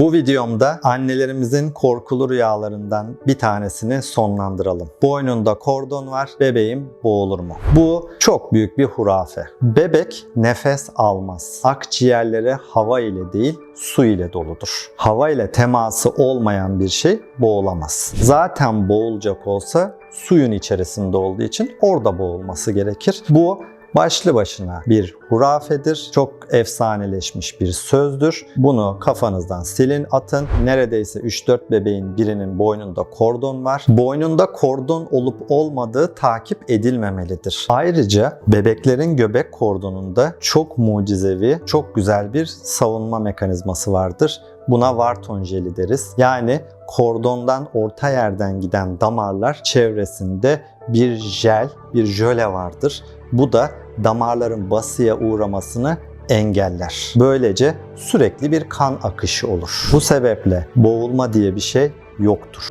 Bu videomda annelerimizin korkulu rüyalarından bir tanesini sonlandıralım. Boynunda kordon var, bebeğim boğulur mu? Bu çok büyük bir hurafe. Bebek nefes almaz. Akciğerleri hava ile değil, su ile doludur. Hava ile teması olmayan bir şey boğulamaz. Zaten boğulacak olsa suyun içerisinde olduğu için orada boğulması gerekir. Bu başlı başına bir hurafedir. Çok efsaneleşmiş bir sözdür. Bunu kafanızdan silin atın. Neredeyse 3-4 bebeğin birinin boynunda kordon var. Boynunda kordon olup olmadığı takip edilmemelidir. Ayrıca bebeklerin göbek kordonunda çok mucizevi, çok güzel bir savunma mekanizması vardır. Buna Wharton jeli deriz. Yani kordondan orta yerden giden damarlar çevresinde bir jel, bir jöle vardır. Bu da damarların basıya uğramasını engeller. Böylece sürekli bir kan akışı olur. Bu sebeple boğulma diye bir şey yoktur.